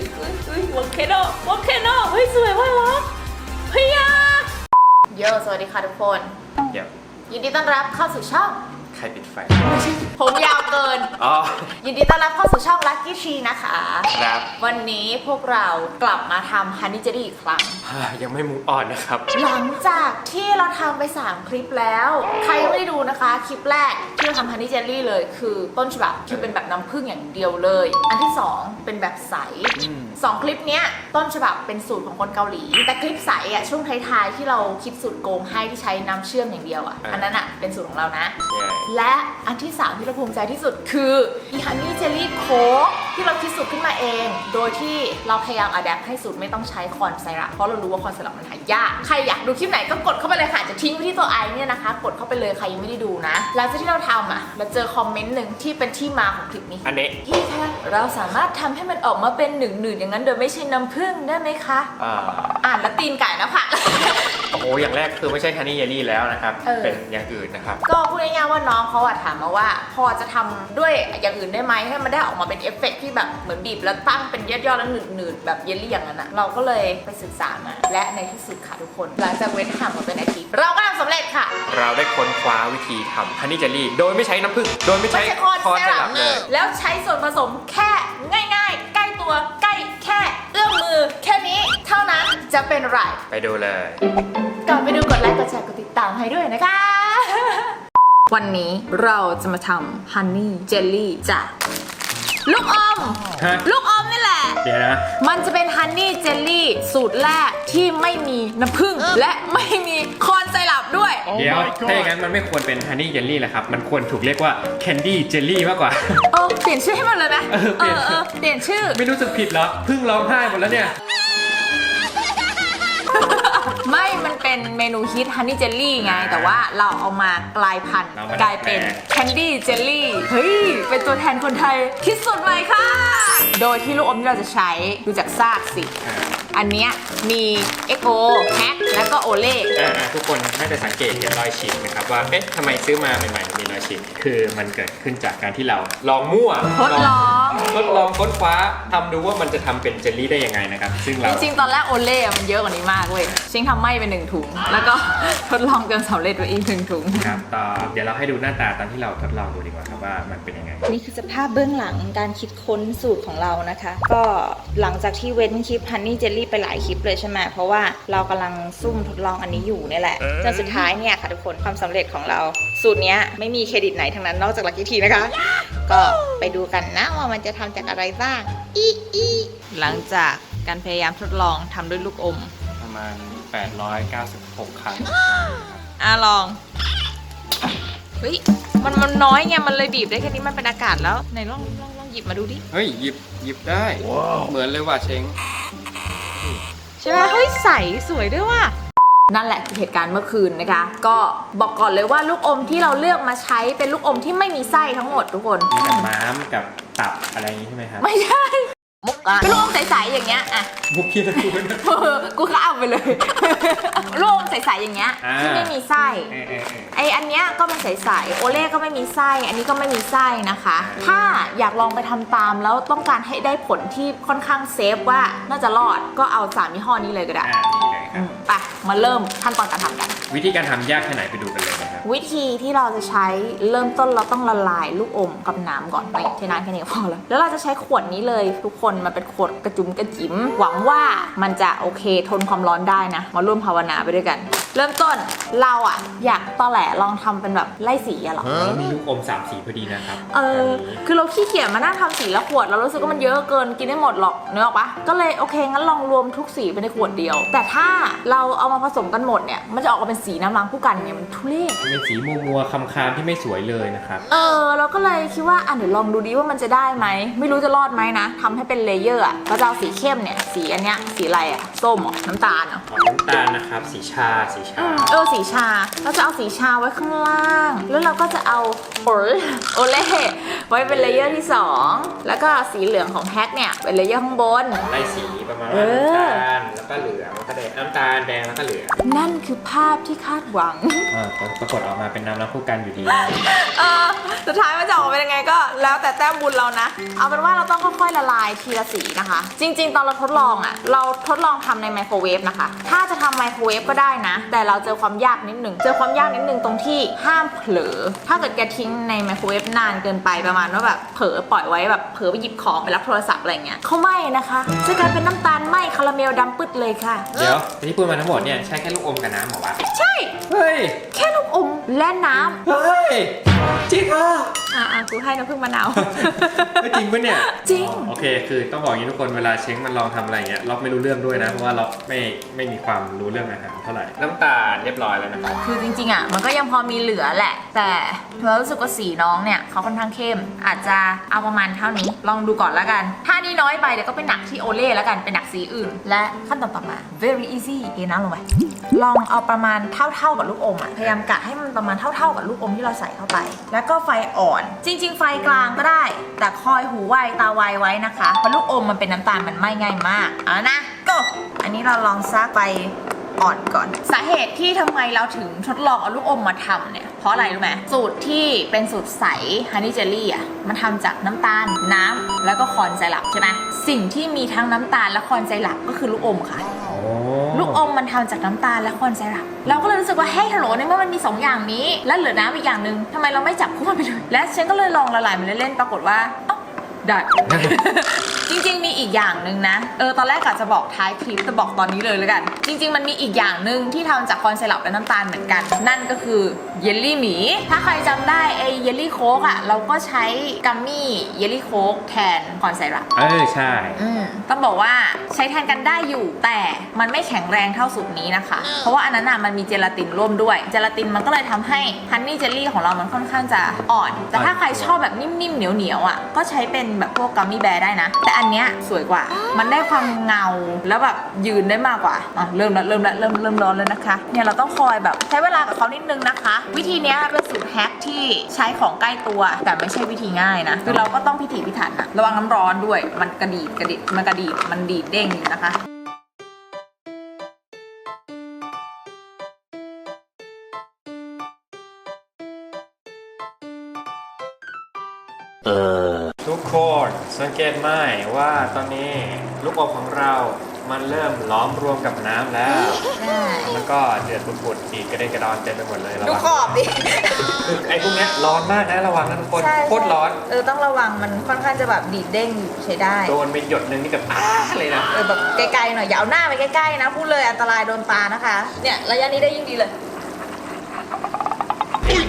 ยอุ้ยอุ้ยวอลเคโนวอลเคโนเฮ้ยสวยว่ะวะเฮียโยสวัสดีค่ะทุกคน เดี๋ยวยินดีต้อนรับเข้าสู่ช่อง ครปิดไฟ ผมยาวเกิน อ๋อ ยินดีต้อนรับเข้าสู่ช่อง Lucky Tree นะคะ ครับ วันนี้พวกเรากลับมาทำ Honey Jelly อีกครั้งอ่ายังไม่มูออนนะครับ หลังจากที่เราทำไป 3 คลิปแล้ว ใครยังไม่ได้ดูนะคะ คลิปแรกที่เราทำ Honey Jelly เลย คือต้นฉบับที่เป็นแบบน้ำผึ้งอย่างเดียวเลย อันที่ 2 เป็นแบบใสอืมสองคลิปเนี้ยต้นฉบับเป็นสูตรของคนเกาหลี แต่คลิปใสอะช่วงท้ายๆที่เราคิดสูตรโกงให้ที่ใช้น้ำเชื่อมอย่างเดียวอะอ่าอันนั้นอะเป็นสูตรของเรานะใช่และอันที่ 3 ที่เราภูมิใจที่สุดคืออีฮันนี่เจลลี่โค้กที่เราคิดสูตรขึ้นมาเอง โดยที่เราพยายามอัดแอปให้สูตรไม่ต้องใช้คอนไซรัปเพราะเรารู้ว่าคอนไซรัปมันหายาก ใครอยากดูคลิปไหนก็กดเข้าไปเลยค่ะจะทิ้งไว้ที่ตัวไอเนี่ยนะคะ กดเข้าไปเลยใครยังไม่ได้ดูนะหลังจากที่เราทำอะเราเจอคอมเมนต์หนึ่งที่เป็นที่มาของคลิปนี้อันนี้พี่คะเราสามารถทำให้มันออกมาเป็นหนึ่งหนึ่งอย่างนั้นโดยไม่ใช่น้ำผึ้งได้ไหมคะอ่าอ่านแล้วตีนไก่นะผัก โอ้โหอย่างแรกคือไม่ใช่ฮันนี่เยลลี่แล้วนะครับ เออ เป็นอย่างอื่นนะครับ ก็พูดง่ายๆว่าน้องเขาอะถามมาว่า พอจะทำด้วยอย่างอื่นได้ไหมให้มันได้ออกมาเป็นเอฟเฟกต์ที่แบบเหมือนบีบแล้วตั้งเป็นยอดๆแล้วหนืดๆแบบเยลลี่อย่างนั้นอะเราก็เลยไปศึกษามา และในที่สุดค่ะทุกคน หลังจากเว้นห่างมาเป็นอาทิตย์เราก็ทำสำเร็จค่ะ เราได้ค้นคว้าวิธีทำฮันนี่เจลลี่ โดยไม่ใช้น้ำผึ้งโดยไม่ไม่ใช้ใช่คอนคอนเซไซรัรัปปเลยแล้วใช้ส่วนผสมแค่ง่ายๆ จะเป็นไร ไปดูเลย ก่อนไปดูกดไลค์กดแชร์กดติดตามให้ด้วยนะคะ วันนี้เราจะมาทำฮันนี่เจลลี่จากลูกอม ฮะ ลูกอมนี่แหละ เดี๋ยวนะ มันจะเป็นฮันนี่เจลลี่สูตรแรกที่ไม่มีน้ำผึ้งและไม่มีคอนไซรัปด้วย เดี๋ยว ถ้าอย่างนั้นมันไม่ควรเป็นฮันนี่เยลลี่แหละครับ มันควรถูกเรียกว่าแคนดี้เจลลี่มากกว่า เออเปลี่ยนชื่อให้มันเลยไหมเออเปลี่ยน เออเปลี่ยนชื่อ ไม่รู้สึกผิดเหรอเพึ่งร้องไห้หมดแล้วเนี่ย ไม่มันเป็นเมนูฮิตฮันนี่เจลลี่ไง แต่ว่าเราเอามากลายพันธุ์เรามากลายเป็นดัดแปลงแคนดี้เจลลี่เฮ้ย เป็นตัวแทนคนไทยคิดสุดใหม่ค่ะ โดยที่ลูกอมที่เราจะใช้ดูจากซากสิอ่าอันเนี้ยมี XO แฮกแล้วก็โอเล่อ่าทุกคนน่าจะสังเกตเห็นรอยฉีกนะครับว่า เอ๊ะทำไมซื้อมาใหม่ๆ มีรอยฉีก คือมันเกิดขึ้นจากการที่เราลองมั่วทดลอง ทดลองค้นคว้าทำดูว่ามันจะทำเป็นเจลลี่ได้ยังไงนะครับ ซึ่งจเรา ริงๆ ตอนแรกโอเล่มันเยอะกว่านี้มากเว้ยชิงทำไหม่เป็นหนึ่งถุง แล้วก็ ทดลองจนสำเร็จไปอีกหนึ่งถุง ครับต่อเดี๋ยวเราให้ดูหน้าตาตอนที่เราทดลองดูดีกว่าครับว่ามันเป็นยังไง นี่คือสภาพเบื้องหลังการคิดค้นสูตรของเรานะคะ ก็หลังจากที่เว้นคลิปฮันนี่เจลลี่ไปหลายคลิปเลยใช่ไหมเพราะว่าเรากำลังซุ่มทดลองอันนี้อยู่เนี่ยแหละจนสุดท้ายเนี่ยค่ะทุกคนความสำเร็จของเรา สูตรเนี้ยไม่มีเครดิตไหนทั้งนั้นนอกจากลักกี้ทีนะคะ ก็ไปดูกันนะว่ามันจะทำจากอะไรบ้างอีอีหลังจากการพยายามทดลองทำด้วยลูกอม ประมาณ 896 ครั้งอะลองเฮ้ยมันมันน้อยไงมันเลยบีบได้แค่นี้มันเป็นอากาศแล้วไหนลองลองลองหยิบมาดูดิ เฮ้ย หยิบหยิบได้ เหมือนเลยว่ะเชง ใช่ไหมเฮ้ยใสสวยด้วยว่ะนั่นแหละคือเหตุการณ์เมื่อคืนนะคะ ก็บอกก่อนเลยว่าลูกอมที่เราเลือกมาใช้เป็นลูกอมที่ไม่มีไส้ทั้งหมดทุกคน มีแต่ม้ามกับตับอะไรอย่างนี้ใช่ไหมครับ ไม่ใช่มุ กเป็นลูกอมใสๆอย่างเงี้ยอะบุกเคียร์กูนะเออกูข้ามไปเลยลูกอมใสๆอย่างเงี้ยอ่าที่ไม่มีไส้เออเออเออไออันเนี้ยก็เป็นใสๆโอเล่ก็ไม่มีไส้ อันนี้ก็ไม่มีไส้นะคะ ถ้าอยากลองไปทำตามแล้วต้องการให้ได้ผลที่ค่อนข้างเซฟว่าน่าจะรอดก็เอาสามยี่ห้อนี้เลยก็ได้อ่านี่เลยคอืรับมไปมาเริ่มขั้นตอนการทำกัน วิธีการทำยากแค่ไหนไปดูกันเลยนะครับ วิธีที่เราจะใช้เริ่มต้นเราต้องละลายลูกอมกับน้ำก่อนไปเทน้ำแค่นี้ก็พอแล้วแล้วเราจะใช้ขวดนี้เลยทุกคนมันเป็นขวดกระจุมกระจิ๋มหวังว่ามันจะโอเคทนความร้อนได้นะ มาร่วมภาวนาไปด้วยกัน เริ่มต้นเราอะอยากตอแหลลองทำเป็นแบบไล่สีอะเหรอมีลูกอมสามสีพอดีนะครับเออคือเราขี้เกียจมานั่งทำสีละขวด เรารู้สึกว่ามันเยอะเกินกินไม่หมดหรอกเนื้อออกปะก็เลยโอเคงั้นลองรวมทุกสีไปในขวดเดียว แต่ถ้าเราเอามาผสมกันหมดเนี่ยมันจะออกมาเป็นสีน้ำล้างผู้กันเนี่ยมันทุเรศเป็นสีมัวมัวๆคำคามๆที่ไม่สวยเลยนะครับ เออ เราก็เลยคิดว่าอะเดี๋ยวลองดูดิว่ามันจะได้ไหม ไม่รู้จะรอดไหมนะทำให้เป็นเลเยอร์อะเราจะเอาสีเข้มเนี่ย สีอันเนี้ย สีอะไรอะ ส้มเหรอน้ำตาลเหรอขอน้ำตาลนะครับ สีชา สีชาอืมเออสีชา เราจะเอาสีชาไว้ข้างล่าง แล้วเราก็จะเอา โอเลโอเล่ไว้เป็นเลเยอร์ที่ 2 แล้วก็สีเหลืองของแฮกเนี่ยเป็นเลเยอร์ข้างบน ไล่สีประมาณเอว่าอน้ำตาลแล้วก็เหลืองแล้วก็แดงน้ำตาลแดงแล้วก็เหลืองนั่นคือภาพที่คาดหวัง อ่าปรากฏออกมาเป็นน้ำน้ำคู่กันอยู่ดี เออสุดท้ายมันจะออกมาเป็นยังไงก็แล้วแต่แต้มบุญเรานะ เอาเป็นว่าเราต้องค่อยๆละลายทีละสีนะคะ จริง ๆ ตอนเราทดลองอะ่ะ เราทดลองทำในไมโครเวฟนะคะ ถ้าจะทำไมโครเวฟก็ได้นะ แต่เราเจอความยากนิดหนึ่ง เจอความยากนิดหนึ่งตรงที่ห้ามเผลอ ถ้าเกิดแกทิ้งในไมโครเวฟนานเกินไปประมาณว่าแบบเผลอปล่อยไว้แบบเผลอไปหยิบของไปรับโทรศัพท์อะไรเงี้ยเขาไม่นะคะจะกลายเป็นน้ำตาลไหมคาราเมลดำปึ๊ดเลยค่ะ เดี๋ยวที่พูดมาทั้งหมดเนี่ยใช้แค่ลูกอมกับน้ำเหรอวะ ใช่ เฮ้ย แค่ลูกอมและน้ำเฮ้ย จริงเหรออะๆกูให้น้ำผึ้งมะนาวไม่จริงปะเนี่ยจริงโอเค คือต้องบอกอย่างนี้ทุกคนเวลาเช้งมันลองทำอะไรเงี้ยเราไม่รู้เรื่องด้วยนะ เพราะว่าเราไม่ไม่มีความรู้เรื่องอาหารเท่าไหร่ น้ำตาลเรียบร้อยแล้วนะครับ คือจริงๆอะมันก็ยังพอมีเหลือแหละ แต่เรารู้สึกว่าสีน้องเนี่ยเขาค่อนข้างเข้ม อาจจะเอาประมาณเท่านี้ ลองดูก่อนแล้วกัน ถ้านี่น้อยไปเดี๋ยวก็ไปหนักที่โอเล่แล้วกันเป็นหนักสีอื่น และขั้นตอนต่อมา very easy เอน้ำลงไปลองเอาประมาณเท่าๆกับลูกอมอะพยายามกะให้มันประมาณเท่า ๆกับลูกอมที่เราใส่เข้าไป แล้วก็ไฟอ่อน จริง ๆ ไฟกลางก็ได้ แต่คอยหูไวตาไวไว้นะคะเพราะลูกอมมันเป็นน้ำตาลมันไหม่ง่ายมากเอานะ go อันนี้เราลองซักไปอ่อนก่อน สาเหตุที่ทำไมเราถึงทดลองเอาลูกอมมาทำเนี่ย เพราะอะไรรู้ไหมสูตรที่เป็นสูตรใสฮันนี่เจลลี่อะมันทำจากน้ำตาลน้ำแล้วก็คอนไซรัปใช่ไหมสิ่งที่มีทั้งน้ำตาลและคอนไซรัปก็คือลูกอมค่ะโอ้ลูกอมมันทำจากน้ำตาลและคอนไซรัปเราก็เลยรู้สึกว่าเฮ้ยฮัลโหลในเมื่อมันมี 2 อย่างนี้ แล้วเหลือน้ำอีกอย่างหนึ่งทำไมเราไม่จับคู่มันไปเลยและฉันก็เลยลองละลายมันเล่นๆปรากฏว่าเอ้าได้จริงๆ มีอีกอย่างหนึ่งนะ เออ ตอนแรกกะจะบอกท้ายคลิปแต่บอกตอนนี้เลยแล้วกัน จริง ๆ มันมีอีกอย่างหนึ่งที่ทำจากคอนไซรัปและน้ำตาลเหมือนกัน นั่นก็คือ เยลลี่หมี ถ้าใครจำได้ไอ้เยลลี่โค้กอะ เราก็ใช้กัมมี่เยลลี่โค้กแทนคอนไซรัป เออใช่ อืมต้องบอกว่าใช้แทนกันได้อยู่ แต่มันไม่แข็งแรงเท่าสูตรนี้นะคะ เพราะว่าอันนั้นน่ะมันมีเจลาตินร่วมด้วย เจลาตินมันก็เลยทำให้ฮันนี่เจลลี่ของเรามันค่อนข้างจะอ่อน แต่ถ้าใครชอบแบบนิ่มๆเหนียวๆอะก็ใช้เป็นแบบพวกกัมมี่แบร์ได้นะ แต่อันเนี้ยสวยกว่า มันได้ความเงาแล้วแบบยืนได้มากกว่าอะเริ่มละเริ่มละเริ่มเริ่มร้อนแล้วนะคะ เนี่ยเราต้องคอยแบบใช้เวลากับเขานิดนึงนะคะวิธีเนี้ยเป็นสูตรแฮกที่ใช้ของใกล้ตัว แต่ไม่ใช่วิธีง่ายนะ คือเราก็ต้องพิถีพิถันอะระวังน้ำร้อนด้วย มันกระดีดกระดิดมันกระดีดมันดีดเด้งอยู่นะคะทุกคนสังเกตไหมว่าตอนนี้ลูกอมของเรา มันเริ่มล้อมรวมกับน้ำแล้วแล้วก็เดือดปุดๆอีกกระเด็นกระดอนเต็มไปหมดเลยระดูวังขอบดิคือไอ้พวกเนี้ยร้อนมากนะระวังนะทุกคนใช่โคตรร้อน เออต้องระวังมันค่อนข้างจะแบบดีดเด้งอยู่ใช้ได้ โดนไปหยดหนึงนี่แบบอ้าเลยนะ เออแบบไกลๆหน่อยอย่าเอาหน้าไปใกล้ๆนะพูดเลยอันตรายโดนตานะคะ เนี่ยระยะนี้ได้ยิ่งดีเลยดี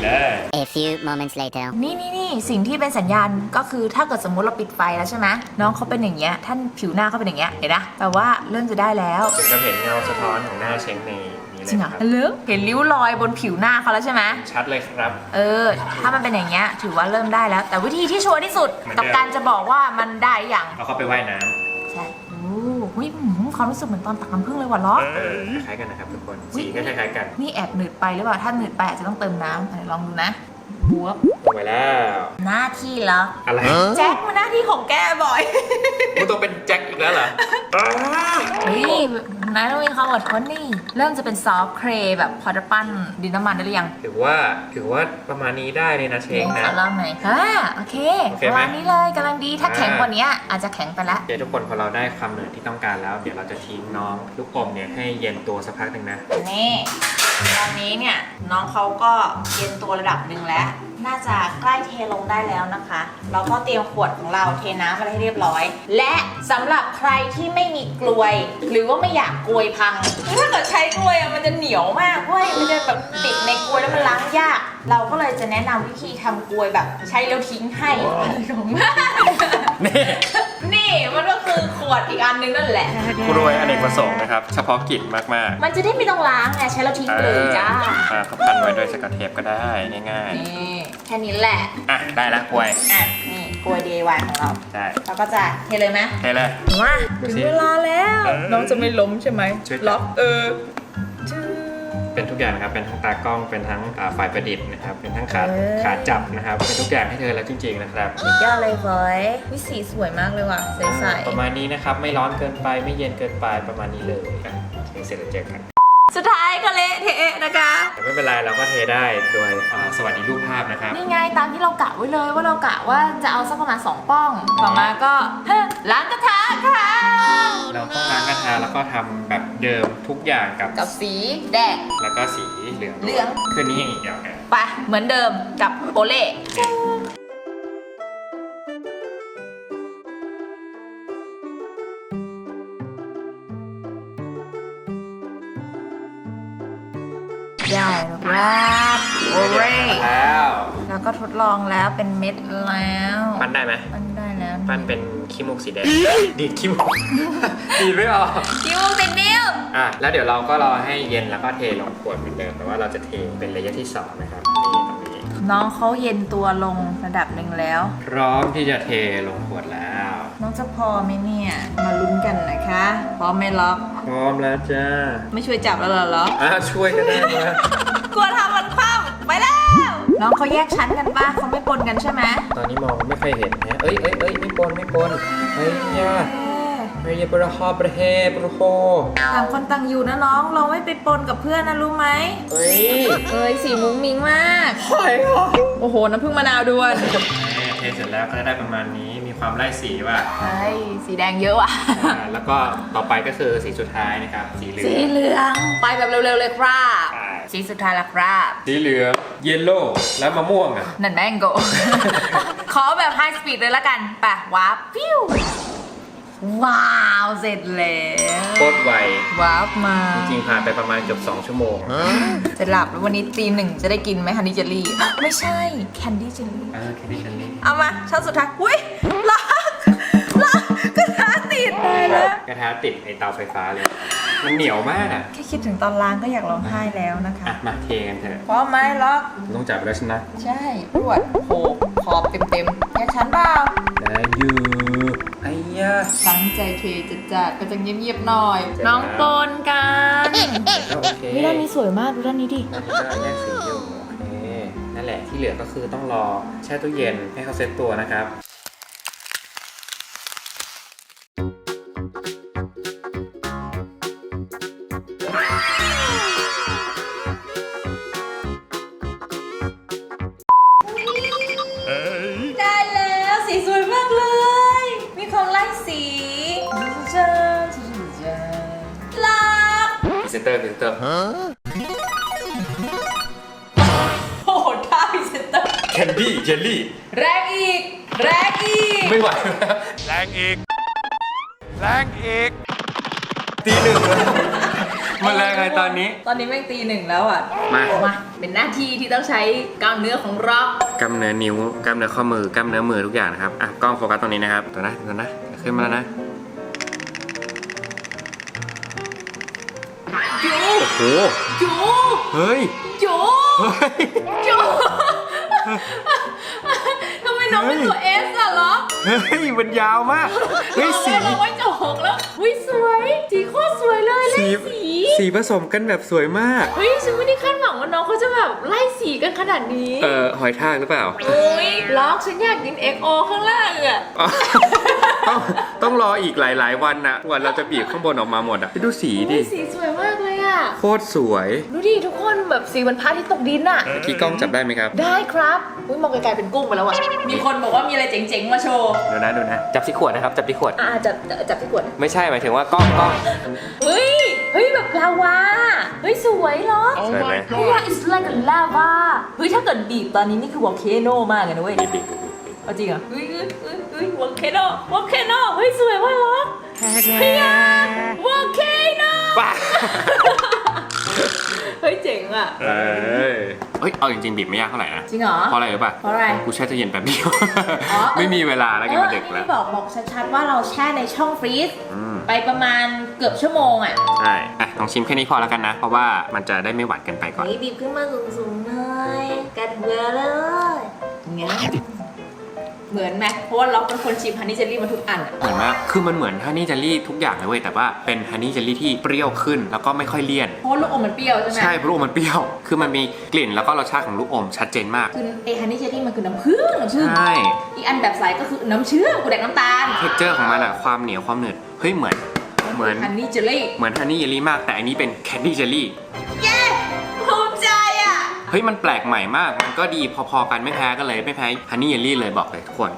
เลย A few moments later. นี่นี่นี่สิ่งที่เป็นสัญญาณก็คือถ้าเกิดสมมติเราปิดไฟแล้วใช่ไหมน้องเขาเป็นอย่างเงี้ยท่านผิวหน้าเขาเป็นอย่างเงี้ยเห็นนะแปลว่าเริ่มจะได้แล้วถึงจะเห็นเงาสะท้อนของหน้าเช้งในนี้เลจริยงเหรอครับฮัลโหลเห็นริ้วรอยบนผิวหน้าเขาแล้วใช่ไหมชัดเลยครับ เออ ถ้ามันเป็นอย่างเงี้ยถือว่าเริ่มได้แล้ว แต่วิธีที่ชัวร์ที่สุดเหมือนเดิมกับการจะบอกว่ามันได้อย่าง เอาเข้าไปว่ายน้ำใช่โอ้โหหืม ความรู้สึกเหมือนตอนตักน้ำผึ้งเลยว่ะล้อเออคล้ายๆกันนะครับทุกคนสีก็คล้ายๆกันนี่แอบหนืดไปหรือเปล่าถ้าหนืดไปอาจจะต้องเติมน้ำไหนลองดูนะบวบลงไปแล้ว หน้าที่แล้วอะไรแจ็คมันหน้าที่ของแกบ่อยมึงต้องเป็นแจ็คอีกแล้วเหรออ้าเฮ้ย นายต้องมีความอดทนนี่ เริ่มจะเป็นซอฟต์เครย์แบบพอจะปั้นดินน้ำมันได้หรือยังถือว่าถือว่าประมาณนี้ได้เลยนะเชงนะ ขอลองหน่อยอ่าโอเคโอเคประไหมมาณนี้เลยกำลังดีถ้าอ่าแข็งกว่านี้อาจจะแข็งไปละโอเคทุกคนพอเราได้ความเหนืดที่ต้องการแล้ว เดี๋ยวเราจะทิ้งน้องลูกอมเนี่ยให้เย็นตัวสักพักหนึ่งนะ นี่ตอนนี้เนี่ยน้องเขาก็เย็นตัวระดับหนึ่งแล้ว น่าจะใกล้เทลงได้แล้วนะคะเราก็เตรียมขวดของเราเทน้ำอะไรให้เรียบร้อย และสำหรับใครที่ไม่มีกลวย หรือว่าไม่อยากกลวยพัง ถ้าเกิดใช้กลวยอะมันจะเหนียวมากเว้ยมันจะแบบติดในกลวยแล้วมันล้างยาก เราก็เลยจะแนะนำวิธีทำกลวยแบบใช้แล้วทิ้งให้อะไรของมันนี่นี่ มันก็คือขวดอีกอันนึงนั่นแหละกรวยอเนกประสงค์นะครับ เฉพาะกิจมากมันจะได้ไม่ต้องล้างไงใช้แล้วทิ้งๆไปเลยจ้าอ่าเขาพันไว้ด้วยสกอตเทปก็ได้ง่ายนี่แค่นี้แหละๆ อะ ได้ละกล้วยอะนี่กล้วย DIY ของเราได้เราก็จะเทเลยไหม เทเลย มาดูถึงสิเวลาแล้ว เออน้องจะไม่ล้มใช่ไหม ช่วยจับ ล็อกเออจื้อ เป็นเป็นทุกอย่างนะครับเป็นทั้งตากล้องเป็นทั้งอ่าฝ่ายประดิษฐ์นะครับเป็นทั้งขาเอ้ยขาจับนะครับเป็นทุกอย่างให้เธอแล้วจริง ๆ นะครับยอดเลยเฟ้ยวิสีสวยมากเลยว่ะใสประมาณนี้นะครับ ไม่ร้อนเกินไปไม่เย็นเกินไปประมาณนี้เลยอะเทเสร็จแล้วเจอกัน ๆ สุดท้ายก็เละเทะ นะคะ แต่ไม่เป็นไรเราก็เทได้โดยอ่าสวัสดีรูปภาพนะครับ นี่ไงตามที่เรากะไว้เลยว่าเรากะว่าจะเอาสักประมาณ2ป้อง ต่อมาก็เฮ้ยล้างกระทะค่ะ เราต้องล้างกระทะแล้วก็ทำแบบเดิมทุกอย่างกับ กับสีแดง แล้วก็สีเหลืองเหลือง คืนนี้ยังอีกอย่างหนึ่งไปเหมือนเดิมกับโอเล่ได้ แล้วก็ทดลองแล้วเป็นเม็ดแล้วปั้นได้ไหมปั้นได้แล้วปั้นเป็นขี้มูกสีแดงดีดขี้มูกดีดไม่ออกคิวติดนิ้วอะแล้วเดี๋ยวเราก็รอให้เย็นแล้วก็เทลงขวดเหมือนเดิมแต่ว่าเราจะเทเป็นระยะที่สองนะครับนี่ตรงนี้น้องเขาเย็นตัวลงระดับหนึ่งแล้ว พร้อมที่จะเทลงขวดแล้ว น้องจะพอไหมเนี่ย มาลุ้นกันนะคะพร้อมไหมล็อกพร้อมแล้วจ้าไม่ช่วยจับแล้วเหรอล็อกอะช่วยกันได้นะกลัวทำมันคว่ำไปแล้ว น้องเขาแยกชั้นกันป่ะเขาไม่ปนกันใช่ไหมตอนนี้มองไม่ค่อยเห็นนะเอ้ยเอ้ยเอ้ยไม่ปนไม่ปนเฮ้ยย่าเฮ้ยประฮอประเฮประโฮต่างคนต่างอยู่นะน้อง เราไม่ไปปนกับเพื่อนนะรู้ไหมเฮ้ยเอ้ยสีมุ้งมิ้งมากหอยเหรอโอ้โหน้ำผึ้งมะนาวด้วยเทเสร็จแล้วก็จะได้ประมาณนี้มีความไล่สีว่ะเฮ้ยสีแดงเยอะว่ะ อ่าแล้วก็ต่อไปก็คือสีสุดท้ายนะครับ สีเหลืองสีเหลือง ไปแบบเร็วๆเลยครับใช่สีสุดท้ายละครับ สีเหลืองเยลโล่แล้วมะม่วงอะ นั่นแมงโก ขอแบบไฮสปีดเลยละกัน ไปวาร์ปฟิว ว้าวเสร็จแล้วโคตรไว วาร์ปมาจริงๆผ่านไปประมาณเกือบ2 ชั่วโมงจะหลับแล้ววันนี้ตีหนึ่งจะได้กินไหมฮันนี่เจลลี่ ไม่ใช่แคนดี้เจลลี่เออแค่นี้ฉันนี่เอามาชั้นสุดท้ายอุ้ยลากลากกระทะติดได้แล้ว กระทะติดไอเตาไฟฟ้าเลย มันเหนียวมากอะ แค่คิดถึงตอนล้างก็อยากร้องไห้แล้วนะคะ อะ มาเทกันเถอะพร้อมไหมล็อก ต้องจับไปแล้วชนะใช่รวดโขกขอบเต็มๆแยกชั้นเปล่า ได้อยู่ไอ้ยาตั้งใจเทจัดจัดๆก็จะเงียบๆหน่อยเสร็จแล้วน้องปนกันก็โอเคนี่ด้านนี้สวยมากดูด้านนี้ดิอันนี้ก็แยกสีอยู่โอเคนั่นแหละที่เหลือก็คือต้องรอแช่ตู้เย็นให้เขาเซ็ตตัวนะครับ นเตอร์พรีเซนเตอร์โอ้โหท่าพรีเซนเตอร์ แคนดี้เจลลี่แรงอีก แรงอีก ไม่ไหวแล้วแรงอีก แรงอีก ตีหนึ่งแล้วมันแรงไงตอนนี้ตอนนี้แม่งตีหนึ่งแล้วอะ มามา เป็นหน้าที่ที่ต้องใช้กล้ามเนื้อของเรากล้ามเนื้อนิ้วกล้ามเนื้อข้อมือกล้ามเนื้อมือทุกอย่างนะครับอะกล้องโฟกัสตรงนี้นะครับตัวนะตัวนะขึ้นมาแล้วนะ โอ้โหจูเฮ้ยจูเฮ้ยจูทำไมน้องเป็นตัวเอสอะเหรอเฮ้ยมันยาวมากเฮ้ยสีเราไว้จะหกแล้ววิสวยสีโคตรสวยเลยไล่สีสีสีผสมกันแบบสวยมากเฮ้ยฉันไม่ได้คาดหวังว่าน้องเขาจะแบบไล่สีกันขนาดนี้เอ่อหอยทากหรือเปล่าโอ้ยล็อกฉันอยากกิน XO ข้างล่างอะอ๋อต้องต้องรออีกหลาย ๆ วันนะกว่าเราจะบีบข้างบนออกมาหมดอะไปดูสีดิโอ้ยสีสวยมากเลยอะ โคตรสวยดูดิทุกคนแบบสีวันพระอาที่ตกดินอะเมื่อกี้กล้องจับได้ไหมครับ ได้ครับอุ้ยมองไกลๆเป็นกุ้งไปแล้วอะมีคนบอกว่ามีอะไรเจ๋งๆ มาโชว์ดูนะดูนะ จับที่ขวดนะครับ จับที่ขวด อ่าจับจับจับที่ขวดไม่ใช่หมายถึงว่ากล้องกล้องเฮ้ยเฮ้ยแบบลาวาเฮ้ยสวยเหรอ สวยไหมเฮ้ย it's like a lava เฮ้ยถ้าเกิดบีบตอนนี้นี่คือวอลเคโนมากเลยนะเว้ยบีบบีบบีบบีบเอาจริงเหรอเฮ้ยเฮ้ยเฮ้ยเฮ้ยวอลเคโนวอลเคโนเฮ้ยสวยมากเหรอเฮ้ยวอลเคโนป้า เฮ้ยเจ๋งอะ เอ้ยเฮ้ยเอาจริงๆบีบไม่ยากเท่าไหร่นะจริงเหรอ เพราะอะไรรู้ป่ะเพราะอะไรกูแช่ตู้เย็นแป๊บเดียวอ๋อ ไม่มีเวลาแล้วเอไงอมันอันดึกนี้แล้ว ไม่บอกบอกชัดๆว่าเราแช่ในช่องฟรีซอืม ไปประมาณเกือบชั่วโมงอะใช่อะลองชิมแค่นี้พอแล้วกันนะ เพราะว่ามันจะได้ไม่หวานเกินไปก่อน นี่บีบขึ้นมาสูงๆหน่อยกัดเวลเลยงั้น เหมือนไหมเพราะว่าเราเป็นคนชิมฮันนี่เจลลี่มาทุกอันอะเหมือนมาก คือมันเหมือนฮันนี่เจลลี่ทุกอย่างเลยเว้ย แต่ว่าเป็นฮันนี่เจลลี่ที่เปรี้ยวขึ้น แล้วก็ไม่ค่อยเลี่ยน เพราะว่าลูกอมมันเปรี้ยวใช่ไหมใช่เพราะลูกอมมันเปรี้ยว คือมันมีกลิ่นแล้วก็รสชาติของลูกอมชัดเจนมาก คือไอฮันนี่เจลลี่มันคือน้ำผึ้งน้ำผึ้งใช่อีกอันแบบใสก็คือน้ำเชื่อมกูแดกน้ำตาลเท็กเจอร์ของมันอะความเหนียวความหนืด เฮ้ยเหมือน เหมือน ฮันนี่เจลลี่ เหมือนฮันนี่เจลลี่มาก แต่อันนี้เป็นแคนดี้เจลลี่ เย้ภูมิใจอะ เฮ้ยมันแปลกใหม่มาก มันก็ดีพอๆกันไม่แพ้กันเลยไม่แพ้ฮันนี่เยลลี่เลยบอกเลยทุกคน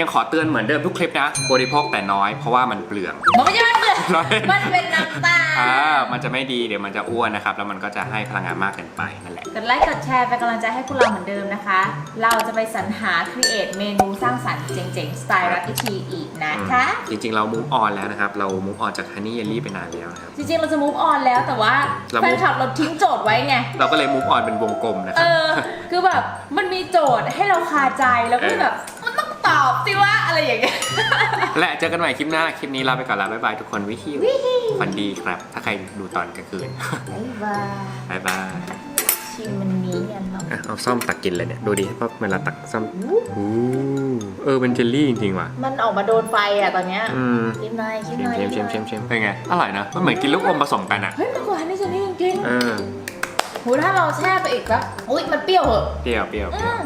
ยังขอเตือนเหมือนเดิมทุกคลิปนะบริโภคแต่น้อยเพราะว่ามันเปลืองมันไม่ใช่มัน เปลือกร้อยเล่นมันเป็นน้ำตาลอ่ามันจะไม่ดีเดี๋ยวมันจะอ้วนนะครับ แล้วมันก็จะให้พลังงานมากเกินไปนั่นแหละ กดไลค์กดแชร์เป็นกำลังใจให้พวกเราเหมือนเดิมนะคะ เราจะไปสรรหาครีเอทเมนูสร้างสรรค์เจ๋งๆ สไตล์รักอิทีอีกนะคะ จริงๆ เรามูฟออนแล้วนะครับ เรามูฟออนจากฮันนี่เจลลี่ไปนานแล้วนะครับ จริงๆ เราจะ move on แล้วแต่ว่าเราแฟ move นคลับเราทิ้งโจทย์ไว้ไง เราก็เลยมูฟออนเป็นวงกลมนะคเอรับ อ คือแบบมันมีโจทย์ให้เราคาใจแล้วก็เออแบบมันต้องตอบ สิว่าอะไรอย่างเงี้ย และเจอกันใหม่คลิปหน้า คลิปนี้ลาไปก่อนแล้วบ๊ายบายทุกคนวิฮิวฝันดีครับ ถ้าใครดูตอนกลางคืนบ๊ายบายบ๊ายบายชิมมันนี้กันเนาะอะเอาซ่อมตักกินเลยเนี่ย ดูดิเพราะเวลาตักซ่อมอู้เออเป็นเจลลี่จริงๆว่ะ มันออกมาโดนไฟอะตอนเนี้ยอืมชิมหน่อยชิเชมหมน่อยเชมเชมเชมเชมเป็นไง อร่อยนะ มันเหมือนกินลูกอมผสมกันอะ เฮ้ยมันกว่านี่จะนี่จริงเออๆโหถ้าเราแช่ไปอีกสักอุ้ยมันเปรี้ยวเหอะเปรี้ยวเปรี้ยวเปอืรี้ยวม